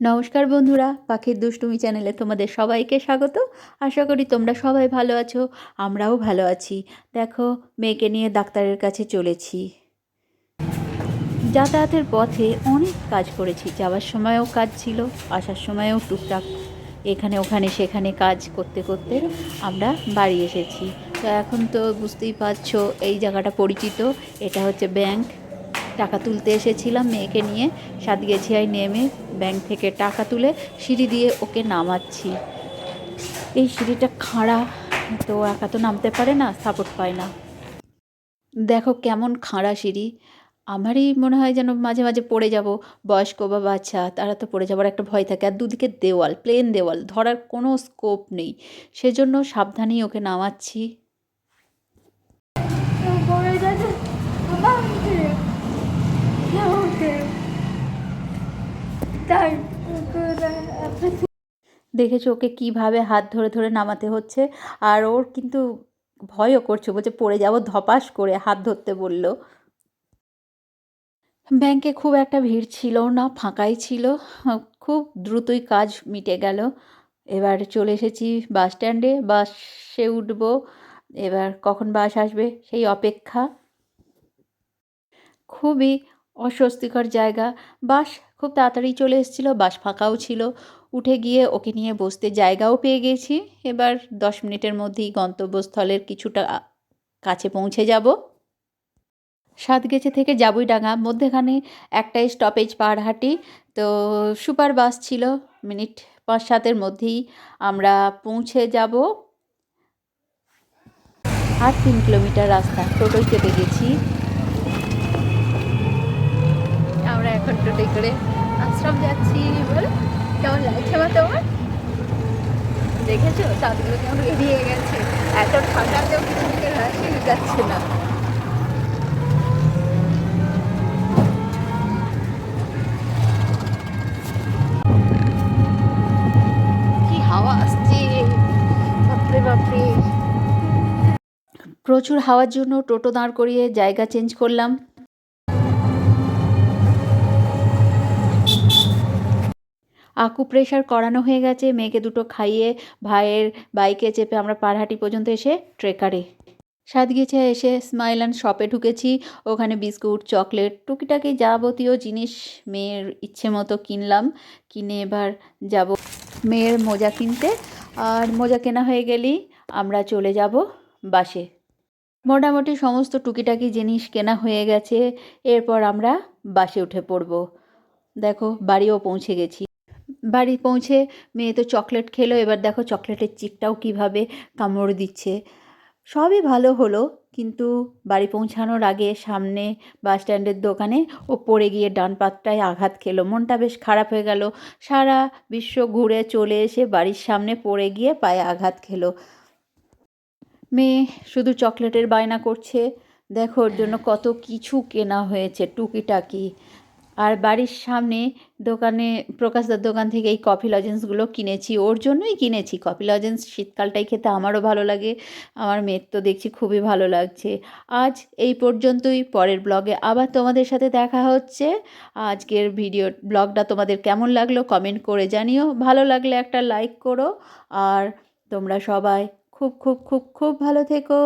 নমস্কার বন্ধুরা, পাখির দুষ্টুমি চ্যানেলে তোমাদের সবাইকে স্বাগত। আশা করি তোমরা সবাই ভালো আছো, আমরাও ভালো আছি। দেখো, মেয়েকে নিয়ে ডাক্তারের কাছে চলেছি। যাতায়াতের পথে অনেক কাজ করেছি। যাওয়ার সময়ও কাজ ছিল, আসার সময়ও টুকটাক এখানে, ওখানে, সেখানে কাজ করতে করতে আমরা বাড়ি এসেছি। তো এখন তো বুঝতেই পারছ, এই জায়গাটা পরিচিত, এটা হচ্ছে ব্যাংক। টাকা তুলতে এসেছিলাম মেয়েকে নিয়ে। সাতগেছিয়ায় নেমে ব্যাংক থেকে টাকা তুলে সিঁড়ি দিয়ে ওকে নামাচ্ছি। এই সিঁড়িটা খাঁড়া, তো একা তো নামতে পারে না, সাপোর্ট পায় না। দেখো কেমন খাঁড়া সিঁড়ি। আমারই মনে হয় যেন মাঝে মাঝে পড়ে যাব, বয়স্ক বা বাচ্চা, তারা তো পড়ে যাওয়ার একটা ভয় থাকে। আর দুদিকে দেওয়াল প্লেন দেওয়াল, ধরার কোনো স্কোপ নেই। সেজন্য সাবধানেই ওকে নামাচ্ছি পড়ে যাচ্ছে আমাকে আমাকে তাই দেখেছ ওকে কীভাবে হাত ধরে ধরে নামাতে হচ্ছে? আর ওর কিন্তু ভয়ও করছে, বলছে, পড়ে যাব ধপাস করে, হাত ধরতে বলল। ব্যাংকে খুব একটা ভিড় ছিল না, ফাঁকাই ছিল। খুব দ্রুতই কাজ মিটে গেল। এবার চলে এসেছি বাস স্ট্যান্ডে, বাসে উঠবো। এবার কখন বাস আসবে সেই অপেক্ষা। খুবই অস্বস্তিকর জায়গা। বাস খুব তাড়াতাড়ি চলে এসেছিল, বাস ফাঁকাও ছিল। উঠে গিয়ে ওকে নিয়ে বসতে জায়গাও পেয়ে গেছি। এবার দশ মিনিটের মধ্যেই গন্তব্যস্থলের কিছুটা কাছে পৌঁছে যাব। সাতগেছে থেকে যাবই ডাঙা। মধ্যেখানে একটাই স্টপেজ পাহাড়হাটি। তো সুপার বাস ছিল। মিনিট পাঁচ সাতের মধ্যেই আমরা পৌঁছে যাব। আর তিন কিলোমিটার রাস্তা। টোটোয় চেপে গেছি। এখন টোটোয় করে আশ্রম যাচ্ছি কেমন লাগছে মা তোমার? দেখেছ? চাঁদগুলো কেমন এড়িয়ে গেছে। এত ঠান্ডাতেও কিছু হাসি যাচ্ছে না। প্রচুর হাওয়ার জন্য টোটো দাঁড় করিয়ে জায়গা চেঞ্জ করলাম। আকু প্রেশার করানো হয়ে গেছে। মেয়েকে দুটো খাইয়ে ভাইয়ের বাইকে চেপে আমরা পারহাটি পর্যন্ত এসে ট্রেকারে সাতগেছে এসে স্মাইল অ্যান্ড শপে ঢুকেছি। ওখানে বিস্কুট, চকলেট, টুকিটাকি যাবতীয় জিনিস মেয়ের ইচ্ছে মতো কিনলাম। কিনে এবার যাব মেয়ের মোজা কিনতে। আর মোজা কেনা হয়ে গেলেই আমরা চলে যাব বাসে। মোটামুটি সমস্ত টুকিটাকি জিনিস কেনা হয়ে গেছে। এরপর আমরা বাসে উঠে পড়ব। দেখো, বাড়িও পৌঁছে গেছি। বাড়ি পৌঁছে মেয়ে তো চকলেট খেলো, এবার দেখো চকলেটের চিপটাও কীভাবে কামড় দিচ্ছে। সবই ভালো হলো, কিন্তু বাড়ি পৌঁছানোর আগে সামনে বাস স্ট্যান্ডের দোকানে ও পড়ে গিয়ে ডান পাতটায় আঘাত খেলো। মনটা বেশ খারাপ হয়ে গেল। সারা বিশ্ব ঘুরে চলে এসে বাড়ির সামনে পড়ে গিয়ে পায়ে আঘাত খেলো। মেয়ে শুধু চকলেটের বায়না করছে, দেখো ওর জন্য কত কিছু কেনা হয়েছে, টুকিটাকি। আর বাড়ির সামনে দোকানে প্রকাশদার দোকান থেকে এই কফি লজেন্সগুলো কিনেছি। ওর জন্যই কিনেছি। কফি লজেন্স শীতকালটাই খেতে আমারও ভালো লাগে। আমার মেয়ের তো দেখছি খুবই ভালো লাগছে। আজ এই পর্যন্তই। পরের ব্লগে আবার তোমাদের সাথে দেখা হচ্ছে। আজকের ভিডিও ব্লগটা তোমাদের কেমন লাগল কমেন্ট করে জানিও। ভালো লাগলে একটা লাইক করো। আর তোমরা সবাই খুব খুব খুব খুব ভালো থেকো।